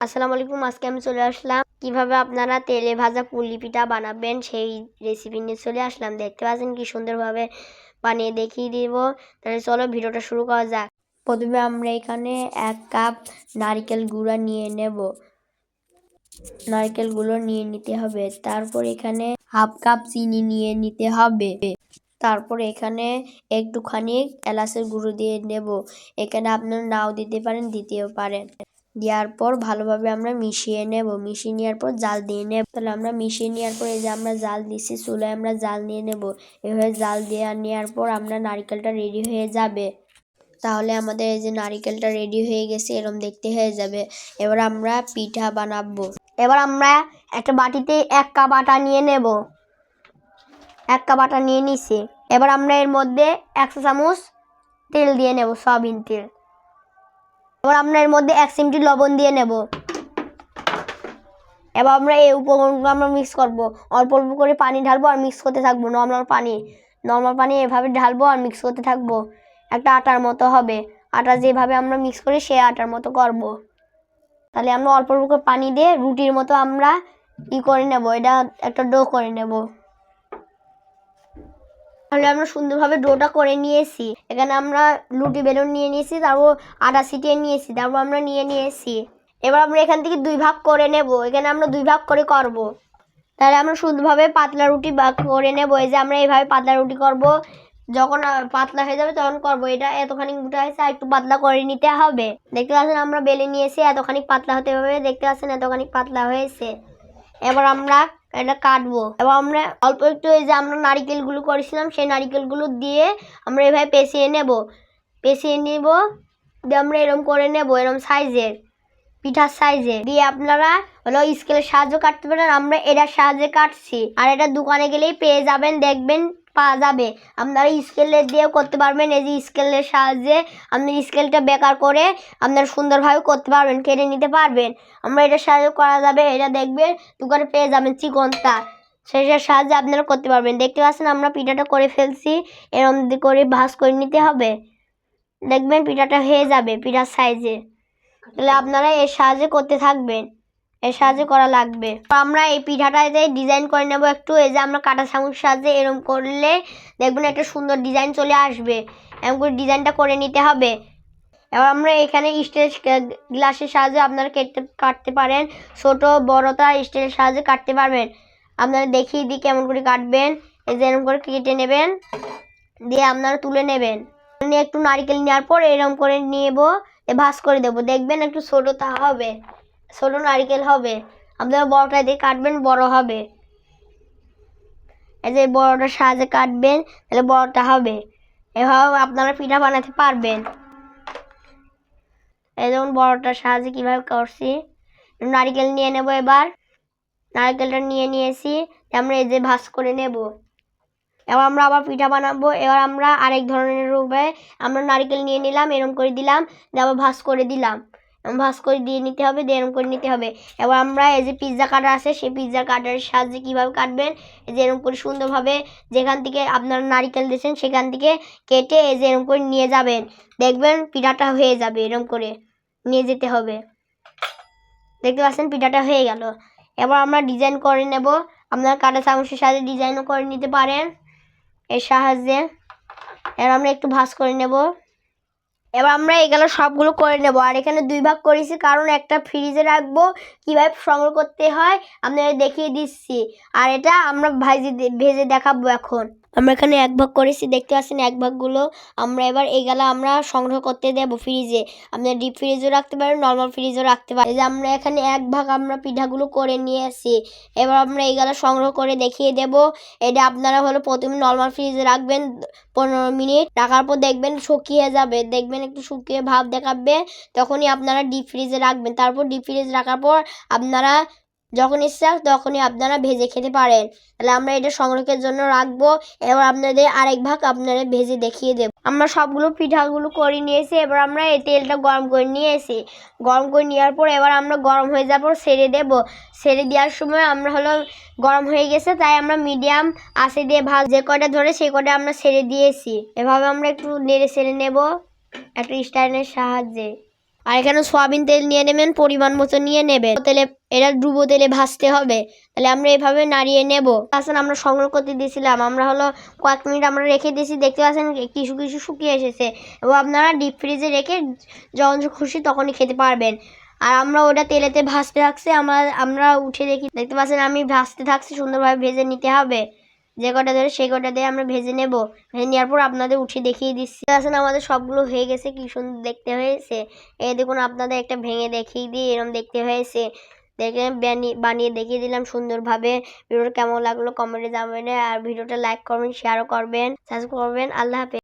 আসসালামু আলাইকুম, আজকে আমি চলে আসলাম। কীভাবে আপনারা তেলে ভাজা পুলি পিঠা বানাবেন সেই রেসিপি নিয়ে চলে আসলাম। দেখতে পাচ্ছেন কি সুন্দরভাবে বানিয়ে দেখিয়ে দিব। তাহলে চলো ভিডিওটা শুরু করা যাক। প্রথমে আমরা এখানে এক কাপ নারকেল গুঁড়া নিয়ে নেব। নারকেলগুলো নিয়ে নিতে হবে। তারপর এখানে হাফ কাপ চিনি নিয়ে নিতে হবে। তারপর এখানে একটুখানি এলাচের গুঁড়ো দিয়ে নেব। এখানে আপনারা নাও দিতে পারেন, দিতেও পারেন। দেওয়ার পর ভালোভাবে আমরা মিশিয়ে নেব। মিশিয়ে নেওয়ার পর জাল দিয়ে নেব। তাহলে আমরা মিশিয়ে নেওয়ার পর এই যে আমরা জাল দিচ্ছি চুলায় আমরা জাল নিয়ে নেব। এভাবে জাল দিয়ে নেওয়ার পর আমরা নারকেলটা রেডি হয়ে যাবে। তাহলে আমাদের এই যে নারকেলটা রেডি হয়ে গেছে, এরম দেখতে হয়ে যাবে। এবার আমরা পিঠা বানাবো। এবার আমরা একটা বাটিতে এক কাপ আটা নিয়ে নেব। এক কাপ আটা নিয়ে নিছি। এবার আমরা এর মধ্যে একশো চামচ তেল দিয়ে নেব, সয়াবিন তেল। এবার আমরা এর মধ্যে এক চিমটি লবণ দিয়ে নেব। এবার আমরা এই উপকরণগুলো আমরা মিক্স করব। অল্প অল্প করে পানি ঢালবো আর মিক্স করতে থাকব। নর্মাল পানি নর্মাল পানি এভাবে ঢালবো আর মিক্স করতে থাকব। একটা আটার মতো হবে। আটা যেভাবে আমরা মিক্স করি সে আটার মতো করব। তাহলে আমরা অল্প অল্প করে পানি দিয়ে রুটির মতো আমরা ই করে নেব। এটা একটা ডো করে নেব। তাহলে আমরা সুন্দরভাবে ডোটা করে নিয়েছি। এখানে আমরা লুটি বেলুন নিয়ে নিয়েছি, তারপর আটা ছিটিয়ে নিয়েছি, তারপর আমরা নিয়ে নিয়েছি। এবার আমরা এখান থেকে দুই ভাগ করে নেব, এখানে আমরা দুই ভাগ করে করব। তাহলে আমরা সুন্দরভাবে পাতলা রুটি ভাগ করে নেব, এই যে আমরা এইভাবে পাতলা রুটি করব। যখন পাতলা হয়ে যাবে তখন করব, এটা এতখানি মোটা হয়েছে, আর একটু পাতলা করে নিতে হবে। দেখতে পাচ্ছেন আমরা বেলে নিয়েছি, এতখানি পাতলা হতে হবে, দেখতে পাচ্ছেন এতখানি পাতলা হয়েছে। এবার আমরা এটা কাটবো। এবার আমরা অল্প একটু এই যে আমরা নারিকেলগুলো করেছিলাম, সেই নারিকেলগুলো দিয়ে আমরা এভাবে পেঁচিয়ে নেব। পেঁচিয়ে নেব, দিয়ে আমরা এরম করে নেব, এরম সাইজের, পিঠার সাইজে দিয়ে আপনারা হলো স্কেলের সাহায্য কাটতে পারেন, আমরা এটার সাহায্যে কাটছি। আর এটা দোকানে গেলেই পেয়ে যাবেন, দেখবেন পাওয়া যাবে। আপনারা স্কেলের দিয়েও করতে পারবেন। এই যে স্কেলের সাহায্যে আপনি স্কেলটা বেকার করে আপনারা সুন্দরভাবে করতে পারবেন কেটে নিতে পারবেন। আমরা এটার সাহায্যে করা যাবে। এটা দেখবেন দোকানে পেয়ে যাবেন চিকনটা। সেটার সাহায্যে আপনারা করতে পারবেন। দেখতে পাচ্ছেন আমরা পিঠাটা করে ফেলছি। এরম করে ভাঁজ করে নিতে হবে। দেখবেন পিঠাটা হয়ে যাবে পিঠার সাইজে তাহলে আপনারা এর সাহায্যে করতে থাকবেন। এর সাহায্যে করা লাগবে। তো আমরা এই পিঠাটা পিঠাটাতে ডিজাইন করে নেব একটু, এই যে আমরা কাটা চামচ সাহায্যে এরম করলে দেখবেন একটা সুন্দর ডিজাইন চলে আসবে। এরকম করে ডিজাইনটা করে নিতে হবে। এবার আমরা এখানে স্টিল গ্লাসের সাহায্যে আপনারা কেটে কাটতে পারেন। ছোট বড়টা স্টিলের সাহায্যে কাটতে পারবেন। আপনারা দেখিয়ে দিই কেমন করে কাটবেন। এই যে এরকম করে কেটে নেবেন। দিয়ে আপনারা তুলে নেবেন। একটু নারকেল নেওয়ার পর এরকম করে নেব ভাঁজ করে দেবো। দেখবেন একটু ছোটোটা হবে। ছোটো নারকেল হবে। আপনারা বড়টা দিয়ে কাটবেন, বড় হবে। এই যে বড়টার সাহায্যে কাটবেন, তাহলে বড়টা হবে। এভাবে আপনারা পিঠা বানাতে পারবেন। এই যেমন বড়টার সাহায্যে কীভাবে করছি। নারকেল নিয়ে নেব এবার। নারকেলটা নিয়ে নিয়েছি আমরা এই যে ভাঁজ করে নেব। এবার আমরা আবার পিঠা বানাবো। এবার আমরা আরেক ধরনের রূপে আমরা নারকেল নিয়ে নিলাম, এরম করে দিলাম আবার ভাঁজ করে দিলাম। ভাঁজ করে দিয়ে নিতে হবে, দিয়ে এরম করে নিতে হবে। এবার আমরা এই যে পিৎজা কাটার আছে, সেই পিৎজা কাটারের সাহায্যে কীভাবে কাটবেন? এই যে এরম করে সুন্দরভাবে যেখান থেকে আপনারা নারকেল দিয়েছেন, সেখান থেকে কেটে এই যে এরম করে নিয়ে যাবেন। দেখবেন পিঠাটা হয়ে যাবে এরম করে নিয়ে যেতে হবে। দেখতে পাচ্ছেন পিঠাটা হয়ে গেল। এবার আমরা ডিজাইন করে নেব। আপনারা কাটা চামচের সাহায্যে ডিজাইনও করে নিতে পারেন। এর সাহায্যে। এবার আমরা একটু ভাঁজ করে নেব। এবার আমরা এগুলো সবগুলো করে নেব। আর এখানে দুই ভাগ করেছি, কারণ একটা ফ্রিজে রাখব, কীভাবে সংগ্রহ করতে হয় আপনাদের দেখিয়ে দিচ্ছি। আর এটা আমরা ভাজি ভেজে দেখাবো এখন। আমরা এখানে এক ভাগ করেছি, দেখতে পাচ্ছেন এক ভাগগুলো। আমরা এবার এগুলো আমরা সংগ্রহ করতে দেবো ফ্রিজে আপনার ডিপ ফ্রিজও রাখতে পারেন নর্মাল ফ্রিজও রাখতে পারেন। যে আমরা এখানে এক ভাগ আমরা পিঠাগুলো করে নিয়ে আসি এবার আমরা এগুলো সংগ্রহ করে দেখিয়ে দেব। এটা আপনারা হলো প্রথমে নর্মাল ফ্রিজে রাখবেন পনেরো মিনিট। রাখার পর দেখবেন শুকিয়ে যাবে। দেখবেন একটু শুকিয়ে ভাব দেখাবে। তখনই আপনারা ডিপ ফ্রিজে রাখবেন। তারপর ডিপ ফ্রিজ রাখার পর আপনারা যখন ইচ্ছা, তখনই আপনারা ভেজে খেতে পারেন। তাহলে আমরা এটা সংরক্ষণের জন্য রাখব। এবার আপনাদের আরেক ভাগ আপনারা ভেজে দেখিয়ে দেব। আমরা সবগুলো পিঠাগুলো করে নিয়েছি। এবার আমরা এই তেলটা গরম করে নিয়েছি। গরম করে নেওয়ার পর এবার আমরা গরম হয়ে যাওয়ার পর সেরে দেবো। সেরে দেওয়ার সময় আমরা হলো গরম হয়ে গেছে, তাই আমরা মিডিয়াম আঁচে দিয়ে ভাজ, যে কটা ধরে সেই কটা আমরা সেরে দিয়েছি। এভাবে আমরা একটু নেড়ে সেরে নেব। একটা স্টাইনের সাহায্যে। আর এখানে সয়াবিন তেল নিয়ে নেবেন, পরিমাণ মতো নিয়ে নেবেন। তেলে এটা ডুবো তেলে ভাজতে হবে। তাহলে আমরা এভাবে নাড়িয়ে নেব। আসলে আমরা সংগ্রহ করতে দিয়েছিলাম। আমরা হলো কয়েক মিনিট আমরা রেখে দিয়েছি। দেখতে পাচ্ছেন, কিছু কিছু শুকিয়ে এসেছে। এবং আপনারা ডিপ ফ্রিজে রেখে যখন খুশি তখনই খেতে পারবেন। আর আমরা ওটা তেলেতে ভাজতে থাকছে। আমরা আমরা উঠে দেখি, দেখতে পাচ্ছেন, আমি ভাজতে থাকছি। সুন্দরভাবে ভেজে নিতে হবে। যে কটা ধরে সেই কটা দিয়ে আমরা ভেজে নেব। ভেজে নেওয়ার পর আপনাদের উঠে দেখিয়ে দিচ্ছি। আসলে আমাদের সবগুলো হয়ে গেছে, কি সুন্দর দেখতে হয়েছে। এই দেখুন, আপনাদের একটা ভেঙে দেখিয়ে দিয়ে এরকম দেখতে হয়েছে। দেখে বানিয়ে বানিয়ে দেখিয়ে দিলাম সুন্দরভাবে। ভিডিওটা কেমন লাগল কমেন্টে জানাবেন, আর ভিডিওটা লাইক করবেন শেয়ারও করবেন সাবস্ক্রাইব করবেন। আল্লাহ হাফেজ।